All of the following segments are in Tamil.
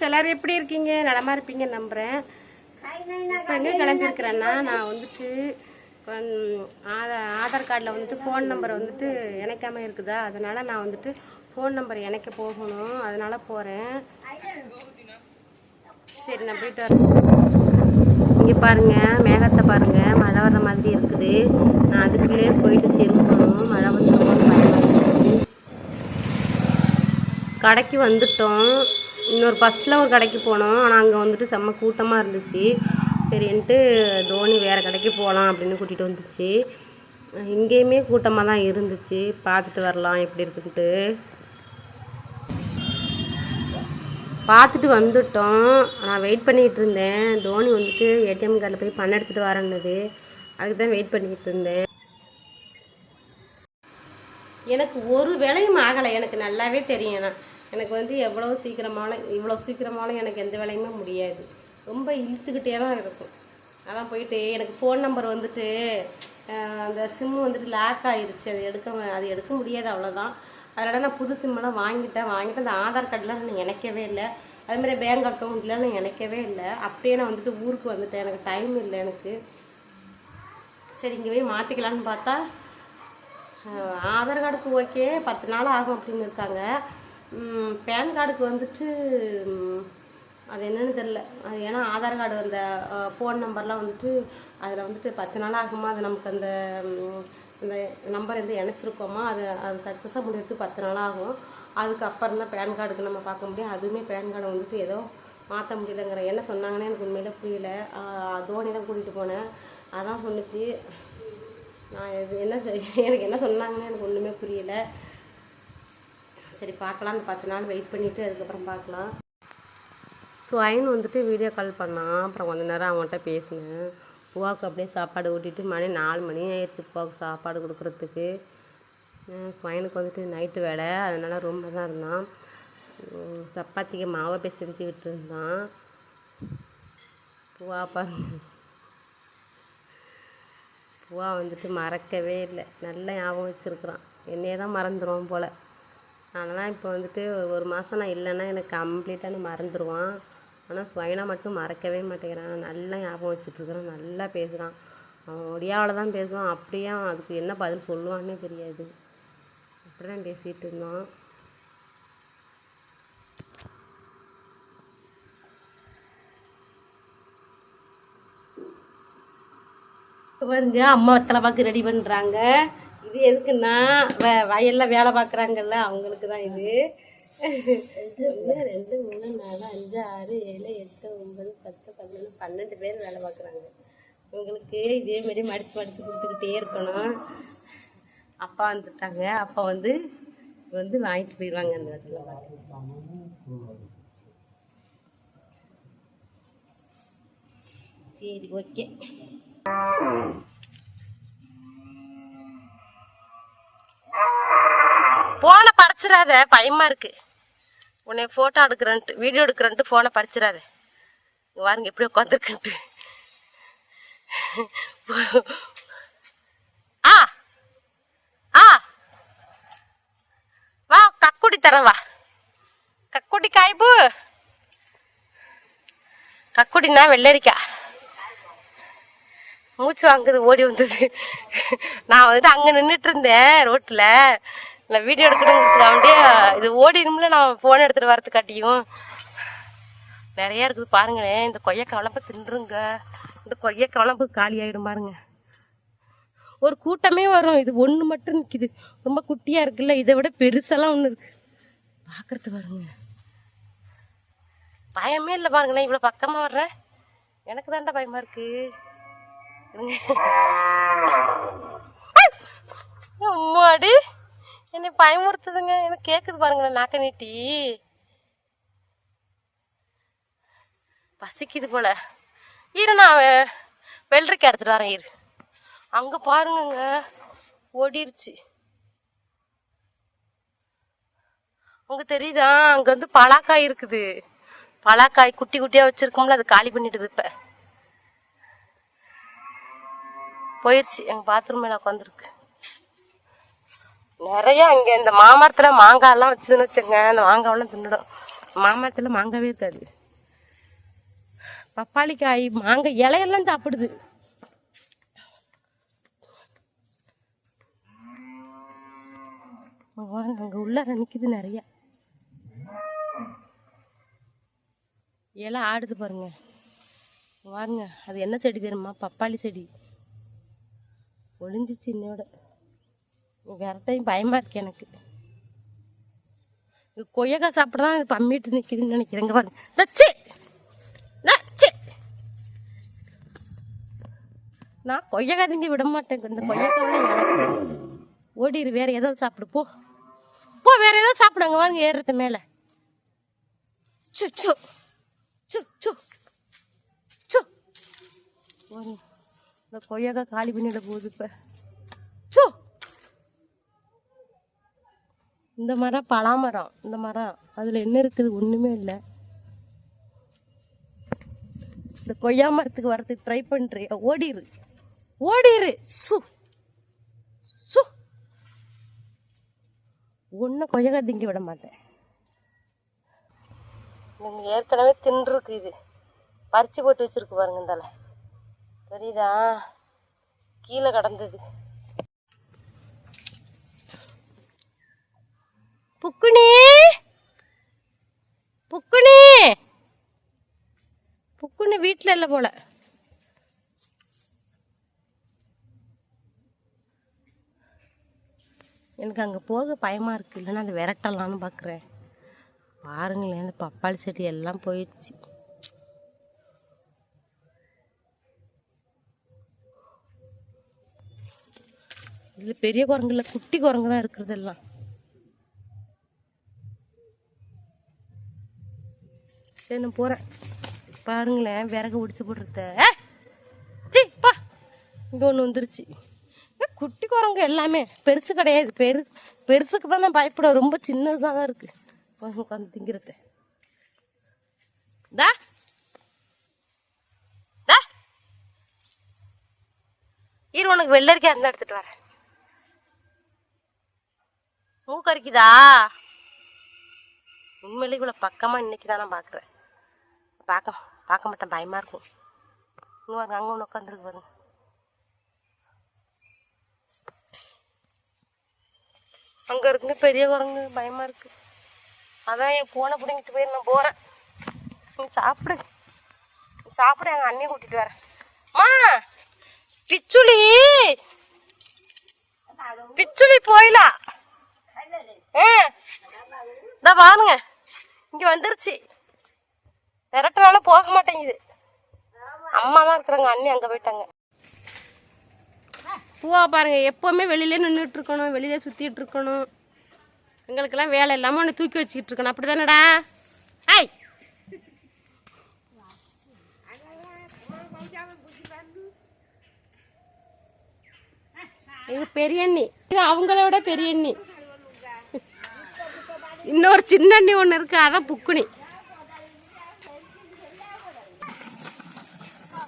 ஃப்ரெண்ட்ஸ் எல்லாரும் எப்படி இருக்கீங்க? நலமா இருப்பீங்க நம்புகிறேன் இப்போ எங்கே கிளம்பியிருக்கிறேன்னா நான் வந்துட்டு ஆதார் கார்டில் வந்துட்டு ஃபோன் நம்பர் வந்துட்டு இணைக்காம இருக்குதா? அதனால் நான் வந்துட்டு ஃபோன் நம்பர் இணைக்க போகணும். அதனால் போகிறேன் சரி நான் போயிட்டு வரேன். இங்கே பாருங்க மேகத்தை பாருங்க. மழை வர்ற மாதிரி இருக்குது. நான் அதுக்குள்ளேயே போயிட்டு திரும்பணும். மழை வந்துடும் கடைக்கு வந்துட்டோம். இன்னொரு ஃபஸ்ட்டில் ஒரு கடைக்கு போனோம். ஆனால் அங்கே வந்துட்டு செம்ம கூட்டமாக இருந்துச்சு. சரின்ட்டு தோனி வேறு கடைக்கு போகலாம் அப்படின்னு கூட்டிகிட்டு வந்துச்சு. இங்கேயுமே கூட்டமாக தான் இருந்துச்சு. பார்த்துட்டு வரலாம் எப்படி இருக்குன்ட்டு. பார்த்துட்டு வந்துட்டோம். நான் வெயிட் பண்ணிகிட்டு இருந்தேன். தோனி வந்துட்டு ஏடிஎம் கார்டில் போய் பணம் எடுத்துகிட்டு வரேன்னது. அதுக்கு தான் வெயிட் பண்ணிக்கிட்டு இருந்தேன். எனக்கு ஒரு வேலையும் ஆகலை. எனக்கு நல்லாவே தெரியும். நான் எனக்கு வந்து எவ்வளோ சீக்கிரமான இவ்வளோ சீக்கிரமான எனக்கு எந்த வேலையுமே முடியாது. ரொம்ப இழுத்துக்கிட்டே தான் இருக்கும். அதான் போயிட்டு எனக்கு ஃபோன் நம்பர் வந்துட்டு அந்த சிம்மு வந்துட்டு லாக் ஆகிருச்சு அது எடுக்க அது எடுக்க முடியாது அவ்வளோதான் அதனால் நான் புது சிம்மெல்லாம் வாங்கிட்டேன். வாங்கிட்டு அந்த ஆதார் கார்டெலாம் நான் இணைக்கவே இல்லை. அதுமாதிரி பேங்க் அக்கௌண்ட்லாம் நான் இணைக்கவே இல்லை. அப்படியே நான் வந்துட்டு ஊருக்கு வந்துட்டேன். எனக்கு டைம் இல்லை எனக்கு. சரி இங்கே போய் மாற்றிக்கலான்னு பார்த்தா ஆதார் கார்டுக்கு ஓகே பத்து நாள் ஆகும் அப்படின்னு இருக்காங்க. பேன் கார்டுக்கு வந்துட்டு அது என்னன்னு தெரில அது ஏன்னா ஆதார் கார்டு அந்த ஃபோன் நம்பர்லாம் வந்துட்டு அதில் வந்துட்டு பத்து நாள் ஆகுமா? அது நமக்கு அந்த அந்த நம்பர் வந்து இணைச்சிருக்கோமா? அது அது சக்ஸஸாக முடியறதுக்கு பத்து நாள் ஆகும். அதுக்கப்புறம் தான் பேன் கார்டுக்கு நம்ம பார்க்க முடியும். அதுவுமே பேன் கார்டை வந்துட்டு ஏதோ மாற்ற முடியலங்கிற என்ன சொன்னாங்கன்னு எனக்கு உண்மையில புரியல. தோனி தான் கூட்டிகிட்டு போனேன். அதான் சொன்னிச்சு. நான் இது என்ன செய்- எனக்கு என்ன சொன்னாங்கன்னு எனக்கு ஒன்றுமே புரியல. சரி பார்க்கலாம் அந்த பத்து நாள் வெயிட் பண்ணிவிட்டு அதுக்கப்புறம் பார்க்கலாம். ஸோ அயன் வந்துட்டு வீடியோ கால் பண்ணான் அப்புறம் கொஞ்ச நேரம் அவன்கிட்ட பேசினேன். பூவாவுக்கு அப்படியே சாப்பாடு ஊட்டிட்டு மணி நாலு மணி ஆயிடுச்சு பூவாவுக்கு சாப்பாடு கொடுக்குறதுக்கு. ஸ்வயனுக்கு வந்துட்டு நைட்டு வேலை அதனால் ரூமில் தான் இருந்தான். சப்பாத்திக்கு மாவை போய் செஞ்சுக்கிட்டு இருந்தான் பூவா பாருங்க. பூவா வந்துட்டு மறக்கவே இல்லை. நல்லா ஞாபகம் வச்சுருக்குறான். என்னையே தான் மறந்துடுவோம் போல். அதெல்லாம் இப்போ வந்துட்டு ஒரு மாதம் நான் இல்லைன்னா எனக்கு கம்ப்ளீட்டாக நான் மறந்துடுவான் ஆனால் ஸ்வைனா மட்டும் மறக்கவே மாட்டேங்கிறான். நல்லா ஞாபகம் வச்சுட்ருக்குறான் நல்லா பேசுகிறான் அவன் ஒடியாவில் தான் பேசுவான். அப்படியே அவன் அதுக்கு என்ன பதில் சொல்லுவான்னே தெரியாது. அப்படி தான் பேசிகிட்டு இருந்தோம் பாருங்க அம்மா வெத்தலை பார்க்க ரெடி பண்ணுறாங்க இது எதுக்குன்னா வ வயலில் வேலை பார்க்குறாங்கல்ல அவங்களுக்கு தான் இது. ஒன்று ரெண்டு மூணு நாலு அஞ்சு ஆறு ஏழு எட்டு ஒன்பது பத்து பதினொன்று பன்னெண்டு பேர் வேலை பார்க்குறாங்க. இவங்களுக்கு இதே மாதிரி மடித்து மடித்து கொடுத்துக்கிட்டே இருக்கணும். அப்பா வந்துட்டாங்க. அப்பா வந்து வந்து வாங்கிட்டு போயிடுவாங்க அந்த பாக்கு சரி ஓகே. போனை பறிச்சிடாத பயமா இருக்கு. உன்னை ஃபோட்டோ எடுக்கிறன்ட்டு வீடியோ எடுக்கிறன்ட்டு ஃபோனை பறிச்சிடாத இங்க பாருங்க எப்படி உட்காந்துருக்குன்ட்டு ஆ ஆ. வா கக்குடி தரேன் வா. கக்குடி காய்ப்பு கக்குடினா வெள்ளரிக்காய். மூச்சு வாங்குது ஓடி வந்தது. நான் வந்துட்டு அங்கே நின்றுட்டு இருந்தேன் ரோட்டில் நான் வீடியோ எடுக்கணுங்கிறதுக்காண்டி இது ஓடிடும்ல நான் ஃபோன் எடுத்துகிட்டு வரதுக்காட்டியும். நிறையா இருக்குது பாருங்களேன் இந்த கொய்யா குழம்பு தின்றுங்க. இந்த கொய்யா குழம்பு காலியாகிடும் பாருங்க. ஒரு கூட்டமே வரும் இது ஒன்று மட்டும் நிற்கிது ரொம்ப குட்டியாக இருக்குல்ல இதை விட பெருசெல்லாம் ஒன்று இருக்குது பார்க்குறது பாருங்க. பயமே இல்லை பாருங்களேன் இவ்வளோ பக்கமாக வர்றேன். எனக்கு தாண்டா பயமாக இருக்குது அம்மாடி என்னை பயமுறுத்துதுங்க. எனக்கு கேட்குது பாருங்களேன் நாக்க நீட்டி. பசிக்குது போல. இரு நான் வெள்ளரிக்கை எடுத்துட்டு வரேன் இரு. அங்கே பாருங்கங்க ஓடிருச்சு. அங்கே தெரியுதா அங்கே வந்து பலாக்காய் இருக்குது. பலாக்காய் குட்டி குட்டியாக வச்சுருக்கோம்ல அது காலி பண்ணிட்டுது இப்போ. போயிடுச்சு எங்கள் பாத்ரூம் மேலே உட்காந்துருக்கு நிறைய இங்கே இந்த மாமரத்தில் மாங்காயெல்லாம் வச்சுதுன்னு வச்சுங்க அந்த மாங்காவெல்லாம் தின்னுடும். மாமரத்தில் மாங்காவே இருக்காது. பப்பாளிக்காய் மாங்காய் இலையெல்லாம் சாப்பிடுது. அங்கே உள்ளார நிற்குது நிறைய. இலை ஆடுது பாருங்க. வாருங்க அது என்ன செடி தெரியுமா? பப்பாளி செடி. ஒளிஞ்சிச்சு இன்னோட வேற டைம் பயமாக இருக்கு எனக்கு. கொய்யக்காய் சாப்பிட தான் இது பம்மிட்டு நிற்கிதுன்னு நினைக்கிறேங்க பாருங்க. தச்சு நான் கொய்யக்காய் திங்க விட மாட்டேன் இந்த கொய்யக்காய் ஓடிடு வேற ஏதாவது சாப்பிடு போ. போ வேற ஏதாவது சாப்பிடுங்க வாங்க ஏறுறது மேலே. சு சு சு சு சு இந்த கொய்யாக்கா காலி பண்ணிட போகுது இப்போ. சு இந்த மரம் பலாமரம் இந்த மரம். அதில் என்ன இருக்குது ஒன்றுமே இல்லை. இந்த கொய்யா மரத்துக்கு வரத்துக்கு ட்ரை பண்ணுறியா ஓடிரு. ஓடிரு. சு. சு. ஒன்றும் கொய்யாக்கா திங்கி விட மாட்டேன். நீங்கள் ஏற்கனவே தின்றுருக்கு இது. பறிச்சு போட்டு வச்சிருக்கு பாருங்க இந்தால. தெரியுதா? கீழே கடந்தது. புக்குனி? புக்குனி? புக்குனி வீட்டில் இல்லை போல. எனக்கு அங்கே போக பயமாக இருக்குது இல்லைன்னா அதை விரட்டலான்னு பார்க்குறேன் பாருங்களேன் அந்த பப்பாளி செடி எல்லாம் போயிடுச்சு. இதில் பெரிய குரங்கு இல்லை குட்டி குரங்கு தான் இருக்கிறது எல்லாம் சரி நான் போகிறேன் பாருங்களேன் விறகு ஒடிச்சு போடுறத சி பா. இங்கே ஒன்று வந்துருச்சு. குட்டி குரங்கு எல்லாமே. பெருசு கிடையாது. பெருசு பெருசுக்கு தான் நான் பயப்பட ரொம்ப சின்னது தான் இருக்குது உட்காந்து திங்கிறது. தா தா இரு உனக்கு வெள்ளரிக்காய் இருந்தால் எடுத்துகிட்டு வரேன். மூக்கரிக்குதா உண்மையிலே இவ்வளோ பக்கமாக இன்னைக்கு தான் நான் பார்க்குறேன் பார்க்க பார்க்க மாட்டேன் பயமாக இருக்கும். இங்கே பாருங்க அங்கே ஒன்று உட்காந்துருக்கு பாருங்க. அங்கே இருக்குங்க பெரிய குரங்கு பயமாக இருக்கு. அதான் என் போனை பிடிங்கிட்டு போய் நான் போகிறேன் நீ சாப்பிடு. சாப்பிடு எங்கள் அண்ணியை கூட்டிகிட்டு வரேன். மா! பிச்சுளி பிச்சுளி போயிலாம் ஆ இந்த பாருங்க. இங்க வந்துருச்சு. விரட்டினாலும் போக மாட்டேங்குது. அம்மா தான் இருக்கிறாங்க அண்ணி அங்க போயிட்டாங்க. பூவா பாருங்க எப்பவுமே வெளியில நின்றுட்டு இருக்கணும் வெளியில சுத்திட்டு இருக்கணும். எங்களுக்கெல்லாம் வேலை இல்லாம ஒன்று தூக்கி வச்சுக்கிட்டு இருக்கணும். அப்படி தானடா ஐய் இது பெரிய அண்ணி. இது அவங்களோட பெரிய அண்ணி. இன்னொரு சின்ன அண்ணி ஒன்று இருக்கு அதான் புக்குனி.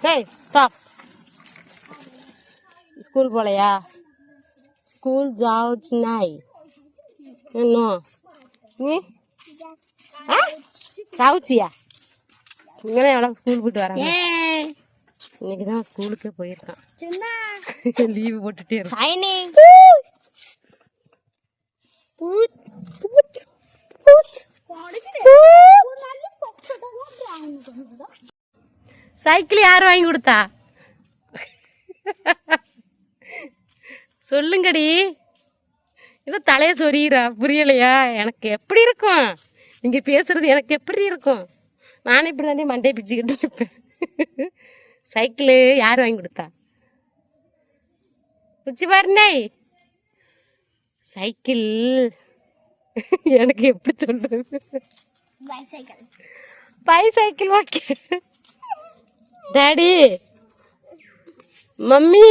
டேய் ஸ்டாப் ஸ்கூல் போலையா? ஸ்கூல் ஜாவுச் நாய் என்ன? நீ? ஆ? சாவுச்சியா இங்கே எவ்வளோ ஸ்கூல் போயிட்டு வராங்க. இன்னைக்கு தான் ஸ்கூலுக்கே போயிருக்கான். லீவு போட்டுட்டே இருக்கும் சைக்கிள் யார் வாங்கி கொடுத்தா? சொல்லுங்கடி. இது தலையை சொரியிறா புரியலையா? எனக்கு எப்படி இருக்கும்? நீங்க பேசுறது எனக்கு எப்படி இருக்கும்? நானே இப்படி தானே மண்டையை பிச்சுக்கிட்டு இருப்பேன். சைக்கிள் யார் வாங்கி கொடுத்தா? பிச்சு பாருண்டே சைக்கிள். எனக்கு எப்படி சொல்றது? Bye cycle okay. Daddy mummy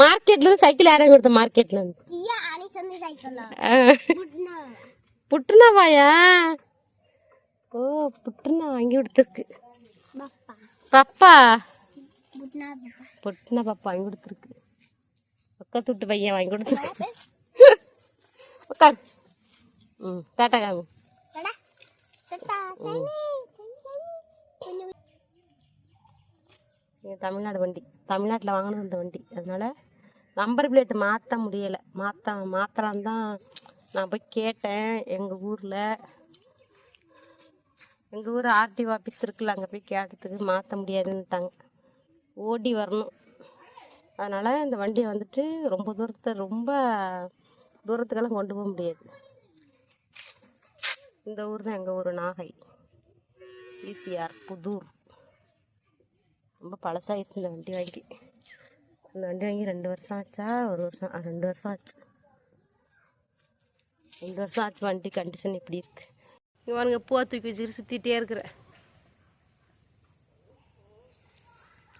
மார்க்கெட்ல இருந்து சைக்கிள் யாரும் கொடுத்த மார்க்கெட்ல இருந்து? ஆ. புட்டுனாவாயா? ஓ புட்டுனா வாங்கி கொடுத்துருக்கு. பப்பா. புட்டுனா பாப்பா. வாங்கி கொடுத்துருக்கு. பக்கத்து வீட்டு பையன் வாங்கி கொடுத்துருக்கு. உட்கார் ம் டாட்டா காமி. இது தமிழ்நாடு வண்டி. தமிழ்நாட்டில் வாங்கினது இந்த வண்டி. அதனால் நம்பர் பிளேட்டு மாற்ற முடியலை. மாற்ற மாற்றலான்னு தான் நான் போய் கேட்டேன். எங்கள் ஊரில் எங்கள் ஊர் ஆர்டிஓ ஆஃபீஸ் இருக்குல்ல அங்கே போய் கேட்டதுக்கு மாற்ற முடியாதுன்னுட்டாங்க. ஓடி வரணும். அதனால் இந்த வண்டியை வந்துட்டு ரொம்ப தூரத்தை ரொம்ப தூரத்துக்கெல்லாம் கொண்டு போக முடியாது. இந்த ஊர் தான் எங்கள் ஊர் நாகை. ஈசிஆர் புதூர். ரொம்ப பழசாயிடுச்சு இந்த வண்டி வாங்கி. இந்த வண்டி வாங்கி ரெண்டு வருஷம் ஆச்சா? ஒரு வருஷம் ரெண்டு வருஷம் ஆச்சு. ரெண்டு வருஷம் ஆச்சு வண்டி கண்டிஷன் இப்படி இருக்கு. இங்கே பாருங்க பூவை தூக்கி வச்சுக்கிட்டு சுற்றிட்டே இருக்கிறேன்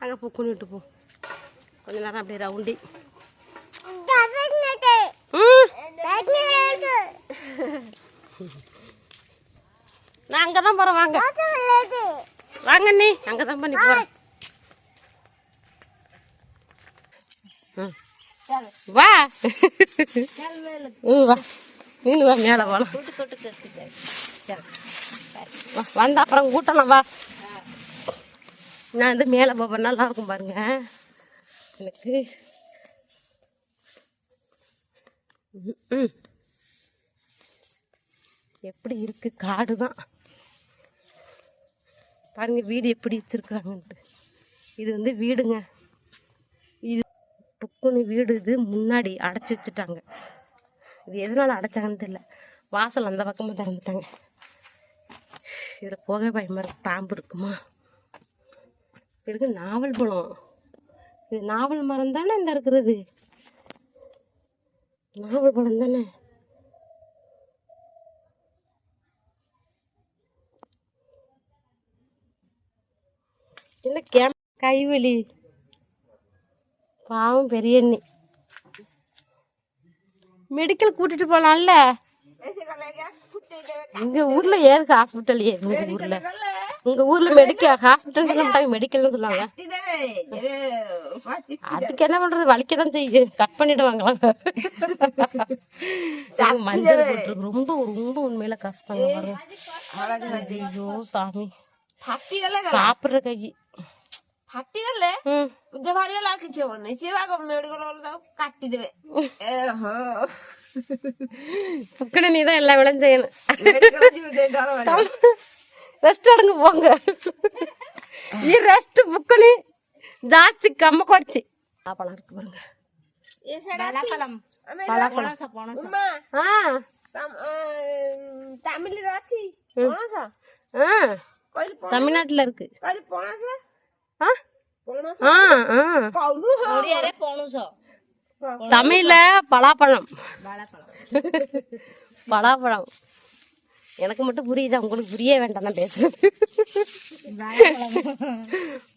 அங்கே பூ குனிட்டு போ. கொஞ்ச நேரம் அப்படியே ரவுண்டி. ம். நான் அங்கே தான் போகிறேன் வாங்க. வாங்க நீ அங்கே தான் பண்ணி போகிறேன் ம். வா. ம் வா. நீ வா மேலே போகலாம் வா வந்த அப்புறம் கூட்டலாம் வா. நான் வந்து மேலே போவேன் நல்லா இருக்கும் பாருங்க. எனக்கு. எப்படி இருக்கு காடு தான் பாருங்க வீடு எப்படி வச்சிருக்காங்கன்ட்டு. இது வந்து வீடுங்க. இது புக்குனு வீடு இது முன்னாடி அடைச்சி வச்சுட்டாங்க. இது எதனால அடைச்சாங்கன்னு தெரியல. வாசல் அந்த பக்கமாக திறந்துட்டாங்க. இதில் போக பயமாக இருக்கு. பாம்பு இருக்குமா? இருக்கு நாவல் பழம். இது நாவல் மரம் தானே இந்த இருக்கிறது? நாவல் பழம் தானே என்ன கேம் கைவலி. பாவம் பெரிய அண்ணி. மெடிக்கல் கூட்டிட்டு போலாம்ல? எங்க ஊர்ல ஏதுக்கு ஹாஸ்பிட்டல் உங்க ஊர்ல? உங்க ஊர்ல மெடிக்கல் ஹாஸ்பிட்டல் சொல்ல மாட்டாங்க மெடிக்கல்னு சொல்லுவாங்க. அதுக்கு என்ன பண்றது? வலிக்கதான் செய்யுது கட் பண்ணிடுவாங்களாம் இது மஞ்சள் போட்டுருக்கு ரொம்ப ரொம்ப உண்மையில பாருங்க. ஐயோ சாமி. சாப்பிடுற கை. ফাটি ଯେ যে ভারি লাগছে মনে সে ভাগ মেডিকেল তাও কাটি দেবে புக்கன நீ தான் எல்லா வேலையும் செய்யணும் ரெஸ்ட் அடங்கு போங்க ஈ ரெஸ்ட் புக்கனி ஜாஸ்தி கம்ம குறைச்சி பாருங்க பலாப்பழம் பலாப்பழம் ஆ தமிழ்ல தமிழ்நாட்டுல இருக்கு போனாசா தமிழ்ல பலாப்பழம் பலாப்பழம் எனக்கு மட்டும் புரியுதா? உங்களுக்கு புரிய வேண்டாம் நான் பேசுறது.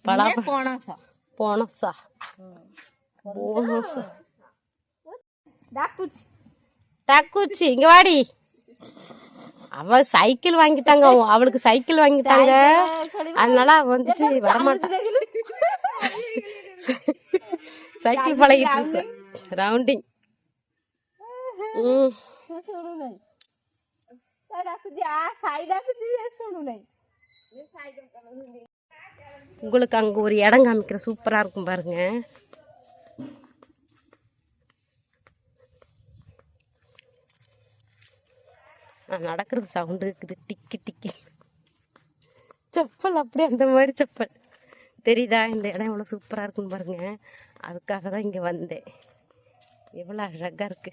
பலாப்பழம். போனஸா போனஸா தக்குச்சி இங்க வாடி। அவ சைக்கிள் வாங்கிட்டாங்க. அவ- அவளுக்கு சைக்கிள் வாங்கிட்டாங்க. அதனால அவ வந்துட்டு வரமாட்டா. சைக்கிள் பழகிட்டு இருக்கு. ரவுண்டிங் உங்களுக்கு அங்க ஒரு இடம் காமிக்கிற சூப்பரா இருக்கும் பாருங்க. நடக்கிறது சவுண்டு இருக்குது. டிக்கி டிக்கி. செப்பல் அப்படியே அந்த மாதிரி செப்பல். தெரியுதா? இந்த இடம் எவ்வளோ சூப்பராக இருக்குன்னு பாருங்க. அதுக்காக தான் இங்கே வந்தேன். எவ்வளோ அழகாக இருக்கு.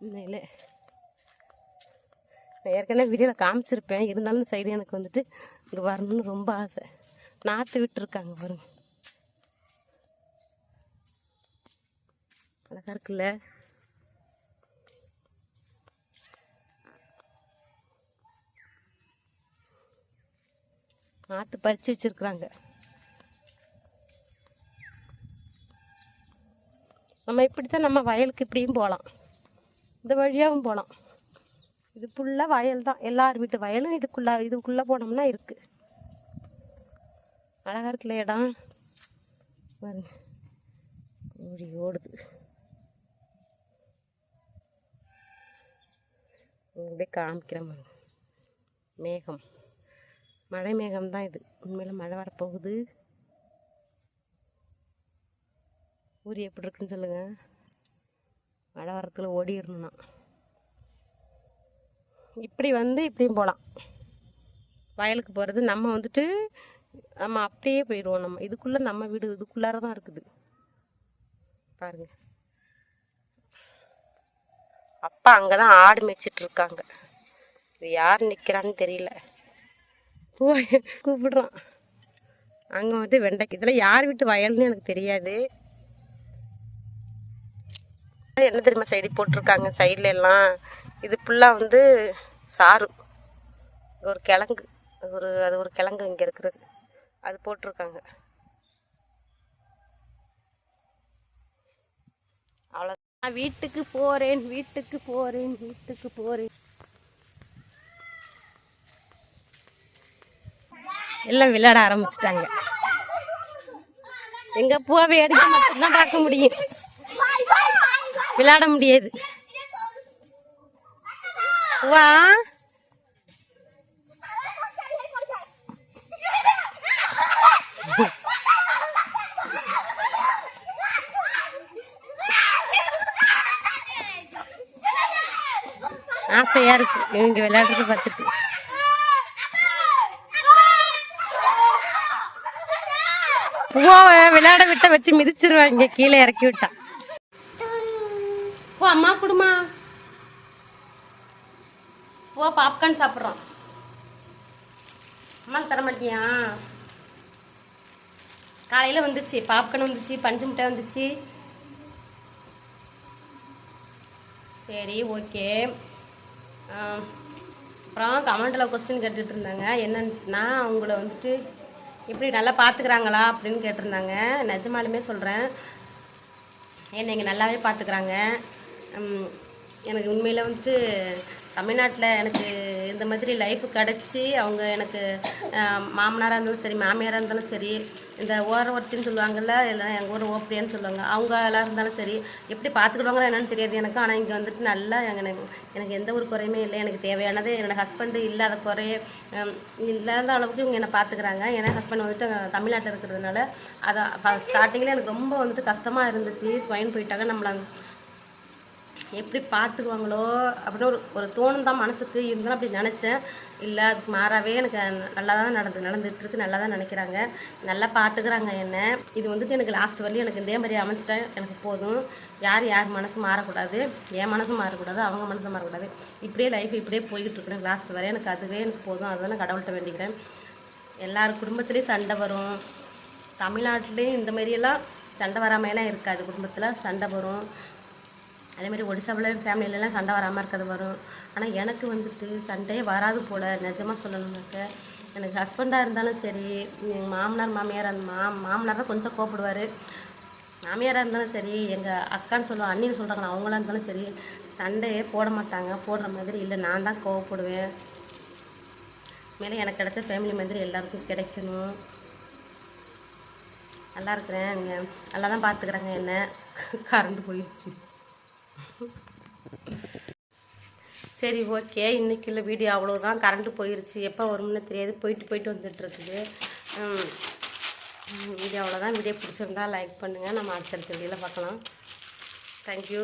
உண்மையிலே நான் ஏற்கனவே வீடியோவில் காமிச்சிருப்பேன். இருந்தாலும் இந்த சைடு எனக்கு வந்துட்டு இங்கே வரணும்னு ரொம்ப ஆசை. நாற்று விட்டுருக்காங்க பாருங்க. அழகாக இருக்குல்ல? நாற்று பறித்து வச்சுருக்குறாங்க. நம்ம இப்படி தான் நம்ம வயலுக்கு இப்படியும் போகலாம். இந்த வழியாகவும் போகலாம். இது ஃபுல்லாக வயல் தான். எல்லார் வீட்டு வயலும் இதுக்குள்ளே இதுக்குள்ளே போனோம்னா இருக்குது அழகாக இருக்குல்ல இடம்? பாருங்க. ஓடி ஓடுது. அப்படியே காமிக்கிறேன் பாருங்க. மேகம். மழை மேகம் தான் இது. உண்மையில் மழை வரப்போகுது. ஊர் எப்படி இருக்குன்னு சொல்லுங்கள் மழை வரத்துல ஓடிடணும்னா. இப்படி வந்து இப்படியும் போகலாம் வயலுக்கு போகிறது நம்ம வந்துட்டு நம்ம அப்படியே போயிடுவோம் நம்ம. இதுக்குள்ளே நம்ம வீடு இதுக்குள்ளார தான் இருக்குது. பாருங்கள் அப்பா அங்கே தான் ஆடு மேய்ச்சிட்டு இருக்காங்க. இது யார் நிற்கிறான்னு தெரியல. போய் கூப்பிடுறான். அங்கே வந்து வெண்டைக்கு. இதெல்லாம் யார் வீட்டு வயல்னு எனக்கு தெரியாது. என்ன தெரியுமா சைடு போட்டிருக்காங்க சைடுல எல்லாம். இது ஃபுல்லாக வந்து சாறு. ஒரு கிழங்கு. ஒரு அது ஒரு கிழங்கு இங்கே இருக்கிறது. அது போட்டிருக்காங்க. அவ்வளோ வீட்டுக்கு போகிறேன் வீட்டுக்கு போகிறேன் வீட்டுக்கு போகிறேன் எல்லாம் விளையாட ஆரம்பிச்சிட்டாங்க. எங்க பூவை வேடிக்கை மட்டும்தான் பார்க்க முடியும். விளையாட முடியாது. பூவா? ஆசையா இருக்கு. இவங்க விளையாடுறது பார்த்துட்டு. பூவை விளையாட விட்ட வச்சு மிதிச்சிருவாங்க. கீழே இறக்கி விட்டா. ஓ அம்மா குடுமா. பூவா பாப்கார்ன் சாப்பிட்றோம். அம்மாக்கு தர மாட்டியா? காலையில் வந்துச்சு. பாப்கார்ன் வந்துச்சு பஞ்சு மிட்டாய் வந்துச்சு. சரி ஓகே. அப்புறம் கமெண்டில் கொஸ்டின் கேட்டுட்டு இருந்தாங்க. என்னன்னா அவங்கள வந்துட்டு எப்படி நல்லா பார்த்துக்கிறாங்களா அப்படின்னு கேட்டிருந்தாங்க. நிஜமாலுமே சொல்கிறேன் என்னை இங்கே நல்லாவே பார்த்துக்கிறாங்க எனக்கு உண்மையில் வந்துட்டு தமிழ்நாட்டில் எனக்கு இந்த மாதிரி லைஃப் கிடச்சி அவங்க எனக்கு மாமனாராக இருந்தாலும் சரி மாமியாராக இருந்தாலும் சரி இந்த ஓர ஒருத்தின்னு சொல்லுவாங்கள்ல இல்லை எங்கள் ஊர் ஓப்படியான்னு சொல்லுவாங்க. அவங்க எல்லாம் இருந்தாலும் சரி எப்படி பார்த்துக்கிடுவாங்களோ என்னென்னு தெரியாது எனக்கு. ஆனால் இங்கே வந்துட்டு நல்லா எனக்கு எனக்கு எந்த ஒரு குறையுமே இல்லை. எனக்கு தேவையானது என்னோடய ஹஸ்பண்டு இல்லாத குறைய இல்லாத அளவுக்கு இவங்க என்னை பார்த்துக்கிறாங்க ஏன்னா ஹஸ்பண்ட் வந்துட்டு தமிழ்நாட்டில் இருக்கிறதுனால அதை ஸ்டார்டிங்கில் எனக்கு ரொம்ப வந்துட்டு கஷ்டமாக இருந்துச்சு. ஸ்வைன் போயிட்டாங்க. நம்மளை எப்படி பார்த்துக்குவாங்களோ அப்படின்னு ஒரு ஒரு தோணும் தான் மனசுக்கு. இருந்தாலும் அப்படி நினச்சேன். இல்லை அதுக்கு மாறாவே எனக்கு நல்லா தான் நடந்து நடந்துகிட்ருக்கு நல்லா தான் நினைக்கிறாங்க. நல்லா பார்த்துக்கிறாங்க என்ன. இது வந்துட்டு எனக்கு லாஸ்ட் வரலையும் எனக்கு இதே மாதிரி அமைச்சிட்டேன் எனக்கு போதும். யார் யார் மனசு மாறக்கூடாது. என் மனசு மாறக்கூடாது அவங்க மனசு மாறக்கூடாது. இப்படியே லைஃப் இப்படியே போய்கிட்டு இருக்கணும் லாஸ்ட் வரை எனக்கு அதுவே எனக்கு போதும். அதுதான் நான் கடவுள்கிட்ட வேண்டிக்கிறேன். எல்லார் குடும்பத்துலேயும் சண்டை வரும். தமிழ்நாட்டிலையும் இந்த மாதிரியெல்லாம் சண்டை வராமையெல்லாம் இருக்காது. குடும்பத்தில் சண்டை வரும். அதே மாதிரி ஒடிசாவில் ஃபேமிலியிலலாம் சண்டை வராமல் இருக்கிறது வரும். ஆனால் எனக்கு வந்துட்டு சண்டையே வராது போல் நிஜமாக சொல்லணும்னாக்க எனக்கு ஹஸ்பண்டாக இருந்தாலும் சரி எங்கள் மாமனார் மாமியார் அந்த மா மாமனார் தான் கொஞ்சம் கோப்பிடுவார் மாமியாராக இருந்தாலும் சரி எங்கள் அக்கான்னு சொல்லுவோம் அண்ணின்னு சொல்கிறாங்க அவங்களா இருந்தாலும் சரி சண்டையே போட மாட்டாங்க போடுற மாதிரி இல்லை நான் தான் கோவப்படுவேன். மேலே எனக்கு கிடைச்ச ஃபேமிலி மாதிரி எல்லாருக்கும் கிடைக்கணும். நல்லா இருக்கிறேன் நீங்கள் நல்லா தான் பார்த்துக்குறாங்க என்ன. கரண்ட் போயிடுச்சு. சரி ஓகே. இன்றைக்குள்ள வீடியோ அவ்வளோதான் கரண்ட்டு போயிடுச்சு எப்போ வரும்னு தெரியாது. போயிட்டு போயிட்டு வந்துட்டுருக்குது. வீடியோ அவ்வளோதான் வீடியோ பிடிச்சிருந்தா லைக் பண்ணுங்கள் நம்ம அடுத்தடுத்த வீடியோவில் பார்க்கலாம். தேங்க்யூ